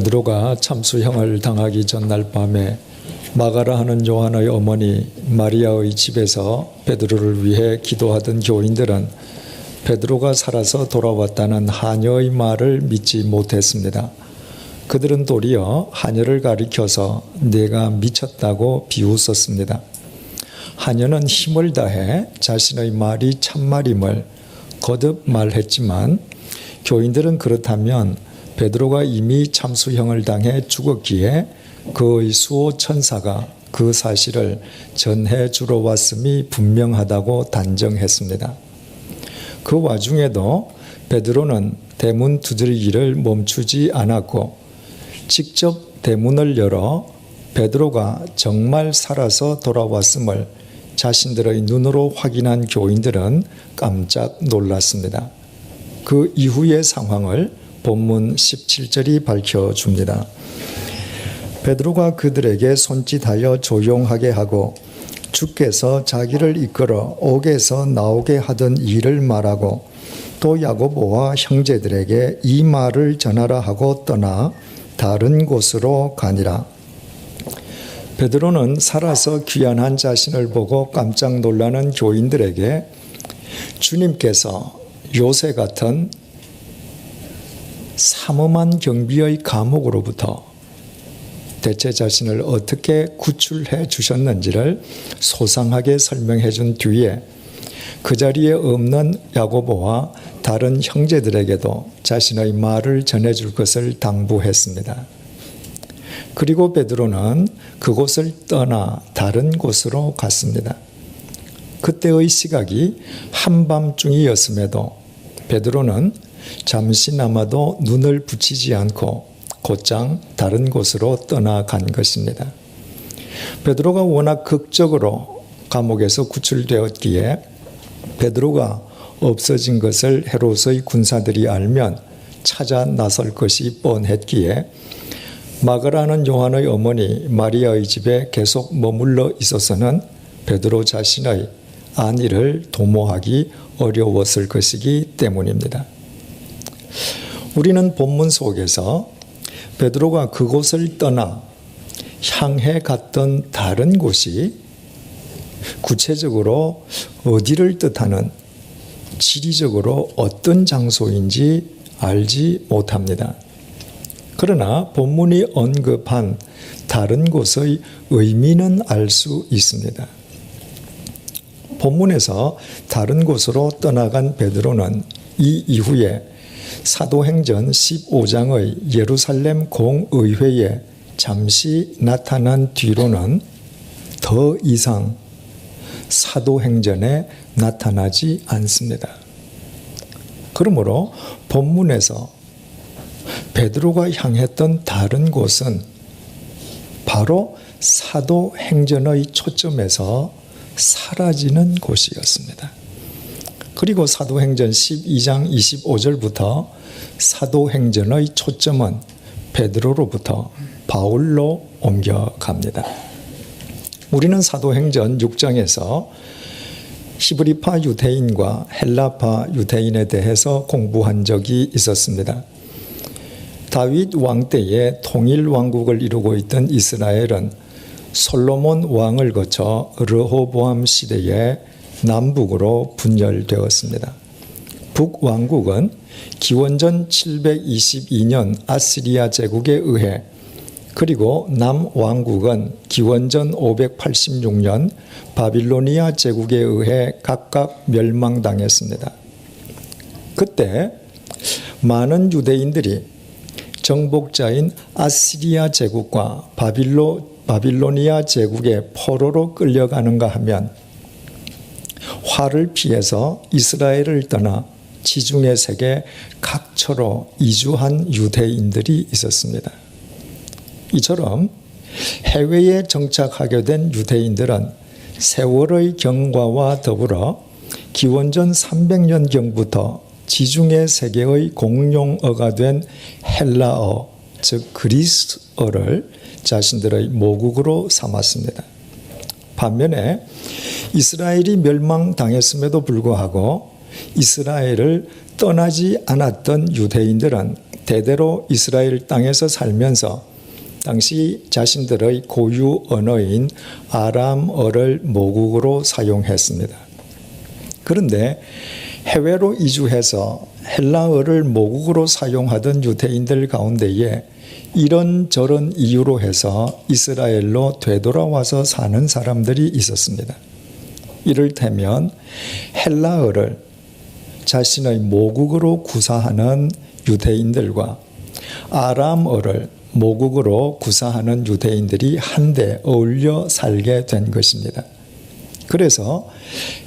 베드로가 참수형을 당하기 전날 밤에 마가라 하는 요한의 어머니 마리아의 집에서 베드로를 위해 기도하던 교인들은 베드로가 살아서 돌아왔다는 하녀의 말을 믿지 못했습니다. 그들은 도리어 하녀를 가리켜서 내가 미쳤다고 비웃었습니다. 하녀는 힘을 다해 자신의 말이 참말임을 거듭 말했지만 교인들은 그렇다면 베드로가 이미 참수형을 당해 죽었기에 그의 수호 천사가 그 사실을 전해 주러 왔음이 분명하다고 단정했습니다. 그 와중에도 베드로는 대문 두드리기를 멈추지 않았고 직접 대문을 열어 베드로가 정말 살아서 돌아왔음을 자신들의 눈으로 확인한 교인들은 깜짝 놀랐습니다. 그 이후의 상황을 본문 17절이 밝혀줍니다. 베드로가 그들에게 손짓하여 조용하게 하고 주께서 자기를 이끌어 옥에서 나오게 하던 일을 말하고 또 야고보와 형제들에게 이 말을 전하라 하고 떠나 다른 곳으로 가니라. 베드로는 살아서 귀환한 자신을 보고 깜짝 놀라는 교인들에게 주님께서 요새 같은 삼엄한 경비의 감옥으로부터 대체 자신을 어떻게 구출해 주셨는지를 소상하게 설명해 준 뒤에 그 자리에 없는 야고보와 다른 형제들에게도 자신의 말을 전해 줄 것을 당부했습니다. 그리고 베드로는 그곳을 떠나 다른 곳으로 갔습니다. 그때의 시각이 한밤중이었음에도 베드로는 잠시나마도 눈을 붙이지 않고 곧장 다른 곳으로 떠나간 것입니다. 베드로가 워낙 극적으로 감옥에서 구출되었기에 베드로가 없어진 것을 헤롯의 군사들이 알면 찾아 나설 것이 뻔했기에 마가라는 요한의 어머니 마리아의 집에 계속 머물러 있어서는 베드로 자신의 안위를 도모하기 어려웠을 것이기 때문입니다. 우리는 본문 속에서 베드로가 그곳을 떠나 향해 갔던 다른 곳이 구체적으로 어디를 뜻하는 지리적으로 어떤 장소인지 알지 못합니다. 그러나 본문이 언급한 다른 곳의 의미는 알 수 있습니다. 본문에서 다른 곳으로 떠나간 베드로는 이 이후에 사도행전 15장의 예루살렘 공의회에 잠시 나타난 뒤로는 더 이상 사도행전에 나타나지 않습니다. 그러므로 본문에서 베드로가 향했던 다른 곳은 바로 사도행전의 초점에서 사라지는 곳이었습니다. 그리고 사도행전 12장 25절부터 사도행전의 초점은 베드로로부터 바울로 옮겨갑니다. 우리는 사도행전 6장에서 히브리파 유대인과 헬라파 유대인에 대해서 공부한 적이 있었습니다. 다윗 왕 때에 통일 왕국을 이루고 있던 이스라엘은 솔로몬 왕을 거쳐 르호보암 시대에 남북으로 분열되었습니다. 북왕국은 기원전 722년 아시리아 제국에 의해 그리고 남왕국은 기원전 586년 바빌로니아 제국에 의해 각각 멸망당했습니다. 그때 많은 유대인들이 정복자인 아시리아 제국과 바빌로, 바빌로니아 제국의 포로로 끌려가는가 하면 화를 피해서 이스라엘을 떠나 지중해 세계 각처로 이주한 유대인들이 있었습니다. 이처럼 해외에 정착하게 된 유대인들은 세월의 경과와 더불어 기원전 300년경부터 지중해 세계의 공용어가 된 헬라어, 즉 그리스어를 자신들의 모국으로 삼았습니다. 반면에 이스라엘이 멸망당했음에도 불구하고 이스라엘을 떠나지 않았던 유대인들은 대대로 이스라엘 땅에서 살면서 당시 자신들의 고유 언어인 아람어를 모국어로 사용했습니다. 그런데 해외로 이주해서 헬라어를 모국어로 사용하던 유대인들 가운데에 이런저런 이유로 해서 이스라엘로 되돌아와서 사는 사람들이 있었습니다. 이를테면 헬라어를 자신의 모국어로 구사하는 유대인들과 아람어를 모국어로 구사하는 유대인들이 한데 어울려 살게 된 것입니다. 그래서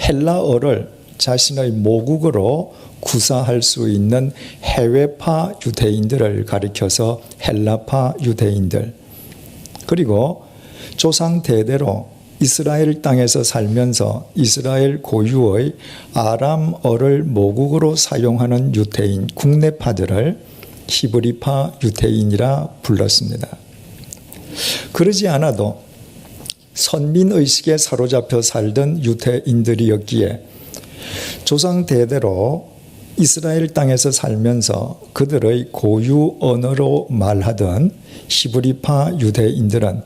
헬라어를 자신의 모국어로 구사할 수 있는 해외파 유대인들을 가리켜서 헬라파 유대인들 그리고 조상 대대로 이스라엘 땅에서 살면서 이스라엘 고유의 아람어를 모국어로 사용하는 유대인 국내파들을 히브리파 유대인이라 불렀습니다. 그러지 않아도 선민 의식에 사로잡혀 살던 유대인들이었기에 조상 대대로 이스라엘 땅에서 살면서 그들의 고유 언어로 말하던 히브리파 유대인들은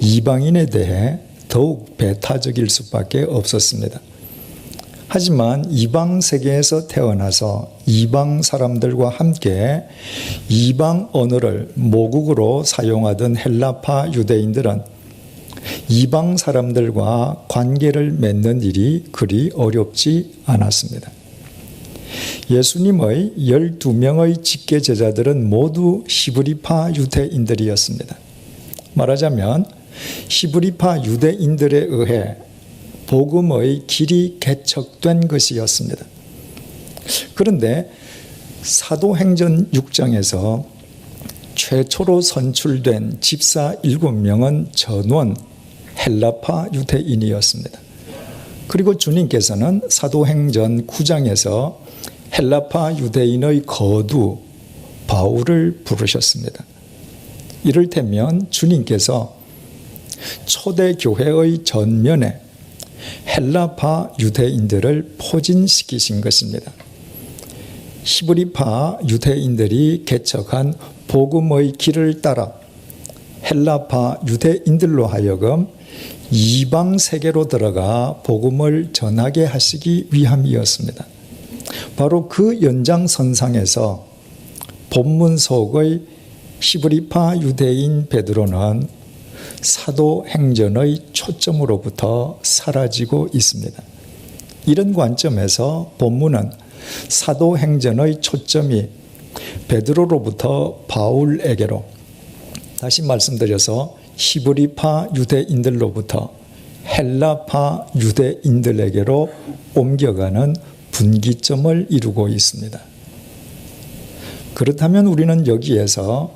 이방인에 대해 더욱 배타적일 수밖에 없었습니다. 하지만 이방 세계에서 태어나서 이방 사람들과 함께 이방 언어를 모국으로 사용하던 헬라파 유대인들은 이방 사람들과 관계를 맺는 일이 그리 어렵지 않았습니다. 예수님의 12명의 직계 제자들은 모두 히브리파 유대인들이었습니다. 말하자면 히브리파 유대인들에 의해 복음의 길이 개척된 것이었습니다. 그런데 사도행전 6장에서 최초로 선출된 집사 7명은 전원 헬라파 유대인이었습니다. 그리고 주님께서는 사도행전 9장에서 헬라파 유대인의 거두 바울을 부르셨습니다. 이를테면 주님께서 초대 교회의 전면에 헬라파 유대인들을 포진시키신 것입니다. 히브리파 유대인들이 개척한 복음의 길을 따라 헬라파 유대인들로 하여금 이방 세계로 들어가 복음을 전하게 하시기 위함이었습니다. 바로 그 연장선상에서 본문 속의 히브리파 유대인 베드로는 사도행전의 초점으로부터 사라지고 있습니다. 이런 관점에서 본문은 사도행전의 초점이 베드로로부터 바울에게로 다시 말씀드려서 히브리파 유대인들로부터 헬라파 유대인들에게로 옮겨가는 분기점을 이루고 있습니다. 그렇다면 우리는 여기에서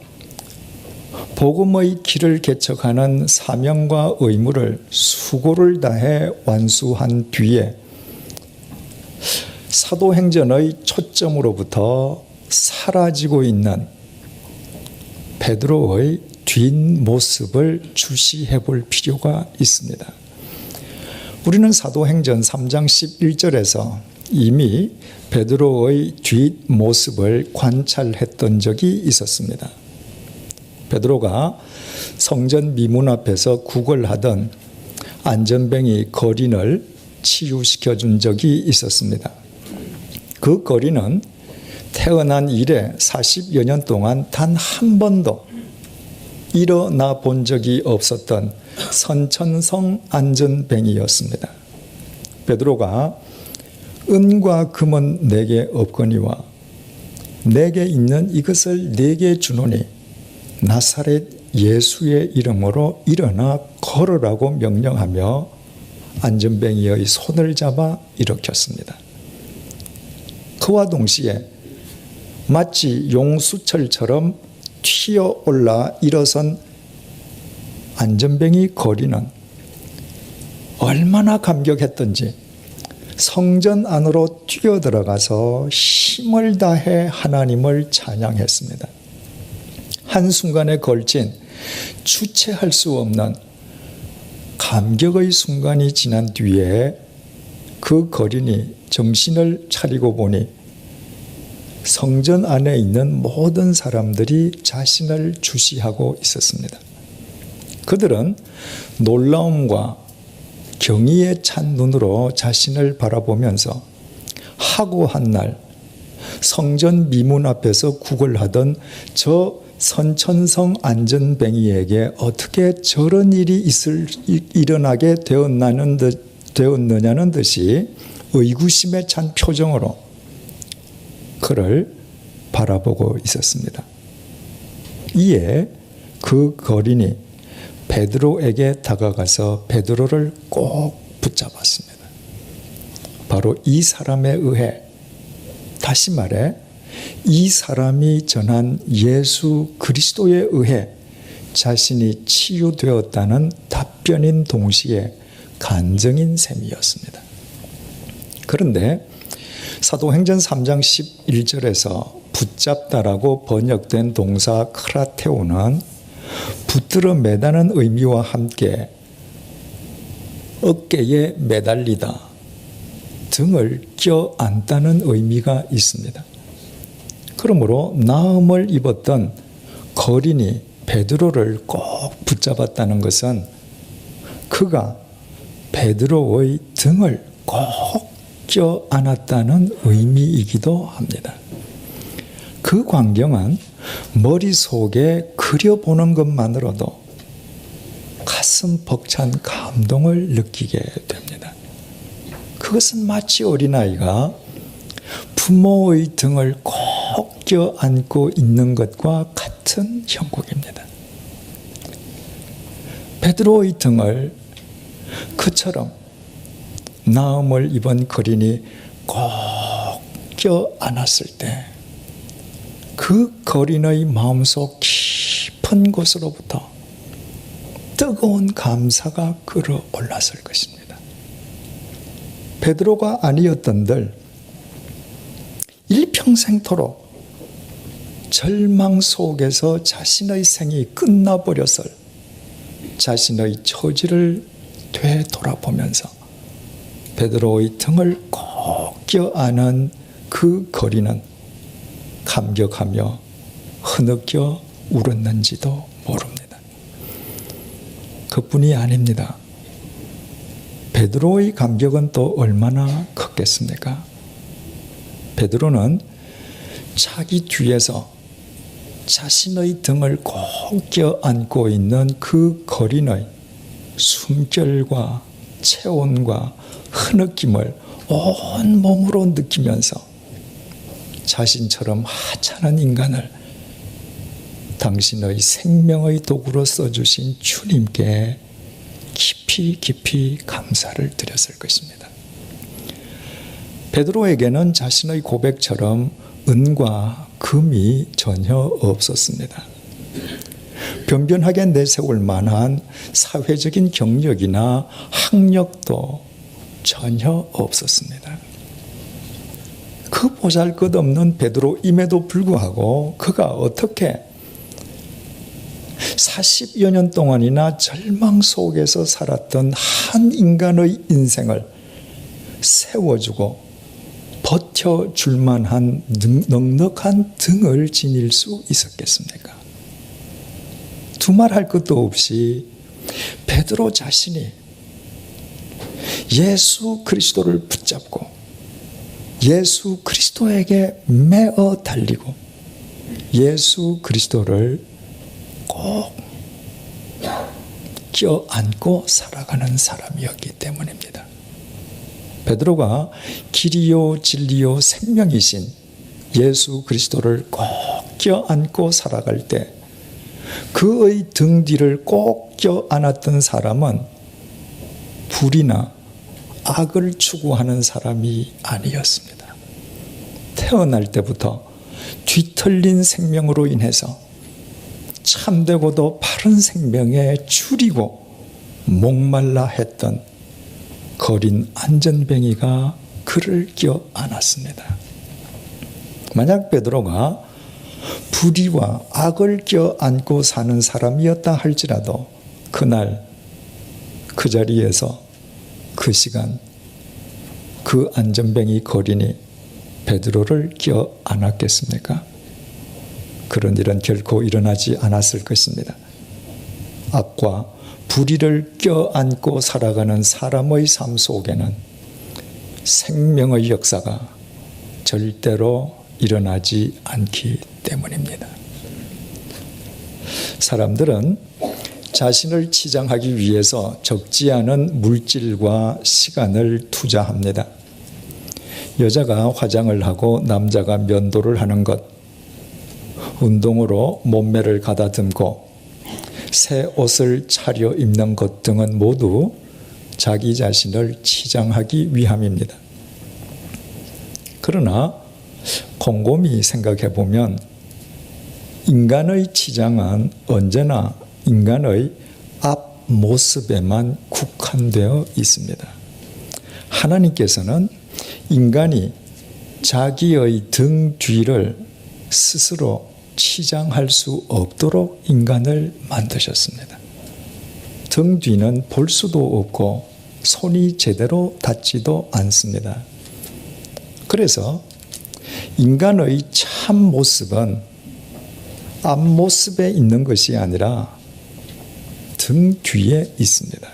복음의 길을 개척하는 사명과 의무를 수고를 다해 완수한 뒤에 사도행전의 초점으로부터 사라지고 있는 베드로의 뒷모습을 주시해 볼 필요가 있습니다. 우리는 사도행전 3장 11절에서 이미 베드로의 뒷모습을 관찰했던 적이 있었습니다. 베드로가 성전 미문 앞에서 구걸하던 안전뱅이 거린을 치유시켜 준 적이 있었습니다. 그 거린은 태어난 이래 40여 년 동안 단 한 번도 일어나 본 적이 없었던 선천성 안전뱅이였습니다. 베드로가 은과 금은 내게 없거니와 내게 있는 이것을 내게 주노니 나사렛 예수의 이름으로 일어나 걸으라고 명령하며 안전뱅이의 손을 잡아 일으켰습니다. 그와 동시에 마치 용수철처럼 튀어 올라 일어선 안전뱅이 거리는 얼마나 감격했던지 성전 안으로 뛰어 들어가서 힘을 다해 하나님을 찬양했습니다. 한순간에 걸친 주체할 수 없는 감격의 순간이 지난 뒤에 그 거린이 정신을 차리고 보니 성전 안에 있는 모든 사람들이 자신을 주시하고 있었습니다. 그들은 놀라움과 경의에 찬 눈으로 자신을 바라보면서 하고 한 날 성전 미문 앞에서 구걸하던 저 선천성 안전뱅이에게 어떻게 저런 일이 있을 일어나게 되었나는 듯, 되었느냐는 듯이 의구심에 찬 표정으로 그를 바라보고 있었습니다. 이에 그 거린이 베드로에게 다가가서 베드로를 꼭 붙잡았습니다. 바로 이 사람에 의해 다시 말해 이 사람이 전한 예수 그리스도에 의해 자신이 치유되었다는 답변인 동시에 간증인 셈이었습니다. 그런데 사도행전 3장 11절에서 붙잡다라고 번역된 동사 크라테오는 붙들어 매다는 의미와 함께 어깨에 매달리다, 등을 껴안다는 의미가 있습니다. 그러므로 나음을 입었던 거린이 베드로를 꼭 붙잡았다는 것은 그가 베드로의 등을 꼭 껴안았다는 의미이기도 합니다. 그 광경은 머릿속에 그려보는 것만으로도 가슴 벅찬 감동을 느끼게 됩니다. 그것은 마치 어린아이가 부모의 등을 꼭 껴안고 있는 것과 같은 형국입니다. 베드로의 등을 그처럼 나음을 입은 거린이 꼭 껴안았을 때 그 거린의 마음속 깊은 곳으로부터 뜨거운 감사가 끌어올랐을 것입니다. 베드로가 아니었던들 일평생토록 절망 속에서 자신의 생이 끝나버렸을 자신의 처지를 되돌아보면서 베드로의 등을 꼭 껴안은 그 거리는 감격하며 흐느껴 울었는지도 모릅니다. 그뿐이 아닙니다. 베드로의 감격은 또 얼마나 컸겠습니까? 베드로는 자기 뒤에서 자신의 등을 꼭 껴안고 있는 그 거린의 숨결과 체온과 흐느낌을 온 몸으로 느끼면서 자신처럼 하찮은 인간을 당신의 생명의 도구로 써주신 주님께 깊이 깊이 감사를 드렸을 것입니다. 베드로에게는 자신의 고백처럼 은과 금이 전혀 없었습니다. 변변하게 내세울 만한 사회적인 경력이나 학력도 전혀 없었습니다. 그 보잘 것 없는 베드로임에도 불구하고 그가 어떻게 40여 년 동안이나 절망 속에서 살았던 한 인간의 인생을 세워주고 버텨줄 만한 넉넉한 등을 지닐 수 있었겠습니까? 두말할 것도 없이 베드로 자신이 예수 그리스도를 붙잡고 예수 그리스도에게 매어 달리고 예수 그리스도를 꼭 껴안고 살아가는 사람이었기 때문입니다. 베드로가 길이요 진리요 생명이신 예수 그리스도를 꼭 껴안고 살아갈 때 그의 등 뒤를 꼭 껴안았던 사람은 불이나 악을 추구하는 사람이 아니었습니다. 태어날 때부터 뒤틀린 생명으로 인해서 참되고도 바른 생명에 줄이고 목말라 했던 거린 안전뱅이가 그를 껴 안았습니다. 만약 베드로가 불의와 악을 껴 안고 사는 사람이었다 할지라도 그날 그 자리에서 그 시간 그 안전뱅이 거린이 베드로를 껴 안았겠습니까? 그런 일은 결코 일어나지 않았을 것입니다. 악과 불의를 껴안고 살아가는 사람의 삶 속에는 생명의 역사가 절대로 일어나지 않기 때문입니다. 사람들은 자신을 치장하기 위해서 적지 않은 물질과 시간을 투자합니다. 여자가 화장을 하고 남자가 면도를 하는 것, 운동으로 몸매를 가다듬고 새 옷을 차려 입는 것 등은 모두 자기 자신을 치장하기 위함입니다. 그러나 곰곰이 생각해 보면 인간의 치장은 언제나 인간의 앞 모습에만 국한되어 있습니다. 하나님께서는 인간이 자기의 등 뒤를 스스로 치장할 수 없도록 인간을 만드셨습니다. 등 뒤는 볼 수도 없고 손이 제대로 닿지도 않습니다. 그래서 인간의 참 모습은 앞모습에 있는 것이 아니라 등 뒤에 있습니다.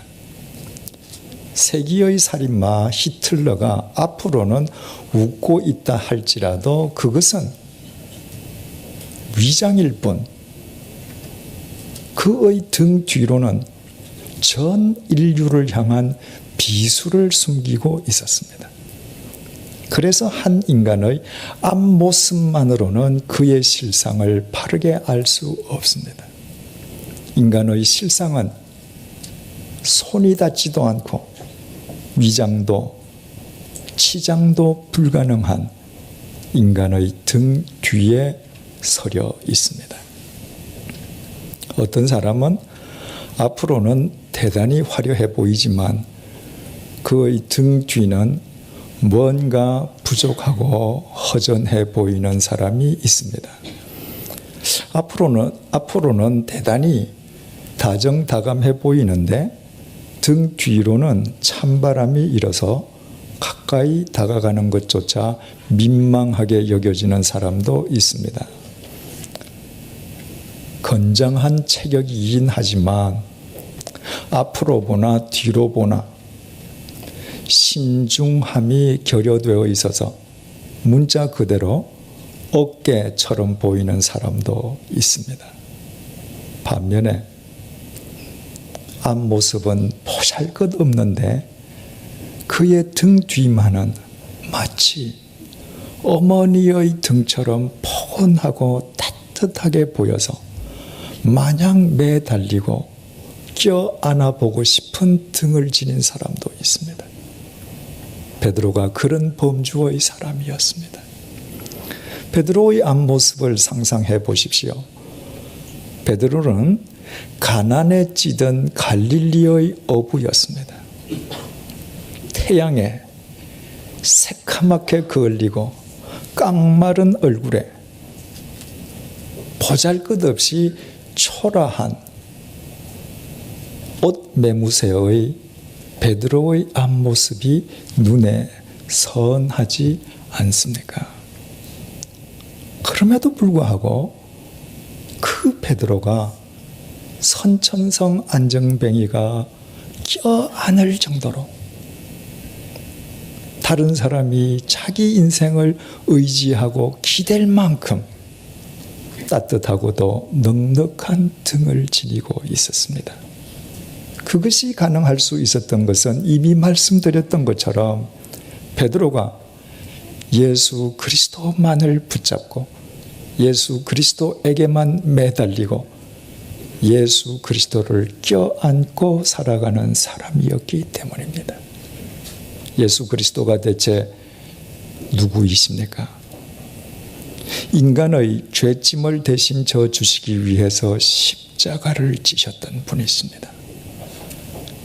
세기의 살인마 히틀러가 앞으로는 웃고 있다 할지라도 그것은 위장일 뿐 그의 등 뒤로는 전 인류를 향한 비수를 숨기고 있었습니다. 그래서 한 인간의 앞모습만으로는 그의 실상을 바르게 알 수 없습니다. 인간의 실상은 손이 닿지도 않고 위장도 치장도 불가능한 인간의 등 뒤에 서려 있습니다. 어떤 사람은 앞으로는 대단히 화려해 보이지만 그의 등 뒤는 뭔가 부족하고 허전해 보이는 사람이 있습니다. 앞으로는 앞으로는 대단히 다정다감해 보이는데 등 뒤로는 찬바람이 일어서 가까이 다가가는 것조차 민망하게 여겨지는 사람도 있습니다. 건장한 체격이긴 하지만 앞으로 보나 뒤로 보나 신중함이 결여되어 있어서 문자 그대로 어깨처럼 보이는 사람도 있습니다. 반면에 앞모습은 보잘 것 없는데 그의 등 뒤만은 마치 어머니의 등처럼 포근하고 따뜻하게 보여서 마냥 매달리고 껴 안아보고 싶은 등을 지닌 사람도 있습니다. 베드로가 그런 범주의 사람이었습니다. 베드로의 앞모습을 상상해 보십시오. 베드로는 가난에 찌든 갈릴리의 어부였습니다. 태양에 새카맣게 그을리고 깡마른 얼굴에 보잘것없이 초라한 옷 매무새의 베드로의 앞모습이 눈에 선하지 않습니까? 그럼에도 불구하고 그 베드로가 선천성 안정뱅이가 껴안을 정도로 다른 사람이 자기 인생을 의지하고 기댈 만큼 따뜻하고도 넉넉한 등을 지니고 있었습니다. 그것이 가능할 수 있었던 것은 이미 말씀드렸던 것처럼 베드로가 예수 그리스도만을 붙잡고 예수 그리스도에게만 매달리고 예수 그리스도를 껴안고 살아가는 사람이었기 때문입니다. 예수 그리스도가 대체 누구이십니까? 인간의 죄짐을 대신 져 주시기 위해서 십자가를 지셨던 분이십니다.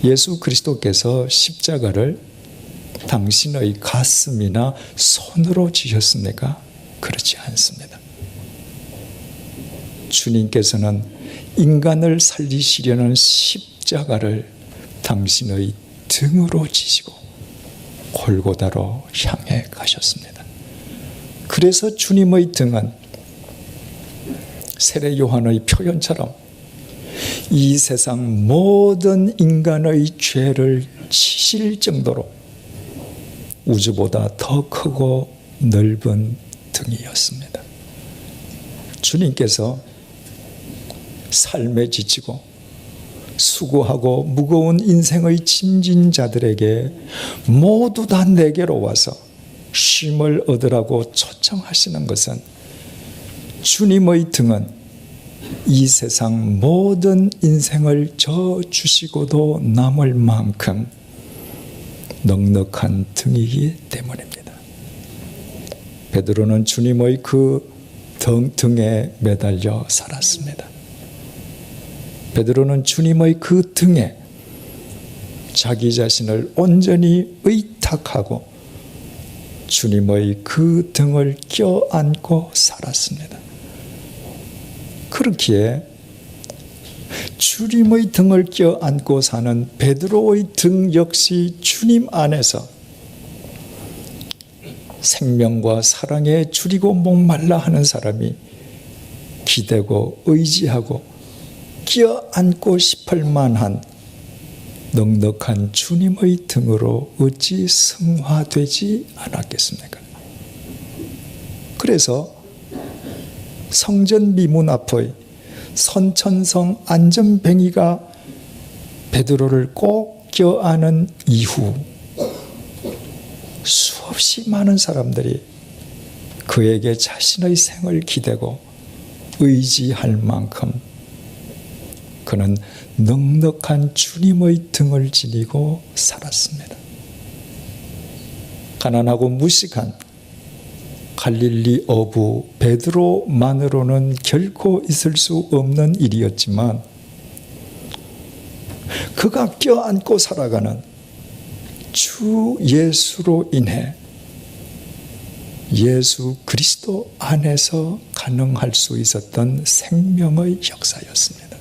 예수 그리스도께서 십자가를 당신의 가슴이나 손으로 지셨습니까? 그렇지 않습니다. 주님께서는 인간을 살리시려는 십자가를 당신의 등으로 지시고 골고다로 향해 가셨습니다. 그래서 주님의 등은 세례 요한의 표현처럼 이 세상 모든 인간의 죄를 치실 정도로 우주보다 더 크고 넓은 등이었습니다. 주님께서 삶에 지치고 수고하고 무거운 인생의 짐진 자들에게 모두 다 내게로 와서 쉼을 얻으라고 초청하시는 것은 주님의 등은 이 세상 모든 인생을 져 주시고도 남을 만큼 넉넉한 등이기 때문입니다. 베드로는 주님의 그 등, 등에 매달려 살았습니다. 베드로는 주님의 그 등에 자기 자신을 온전히 의탁하고 주님의 그 등을 껴안고 살았습니다. 그렇기에 주님의 등을 껴안고 사는 베드로의 등 역시 주님 안에서 생명과 사랑에 줄이고 목말라 하는 사람이 기대고 의지하고 껴안고 싶을 만한 넉넉한 주님의 등으로 어찌 승화되지 않았겠습니까? 그래서 성전 미문 앞의 선천성 안전뱅이가 베드로를 꼭 껴안은 이후 수없이 많은 사람들이 그에게 자신의 생을 기대고 의지할 만큼 그는 넉넉한 주님의 등을 지니고 살았습니다. 가난하고 무식한 갈릴리 어부 베드로만으로는 결코 있을 수 없는 일이었지만 그가 껴안고 살아가는 주 예수로 인해 예수 그리스도 안에서 가능할 수 있었던 생명의 역사였습니다.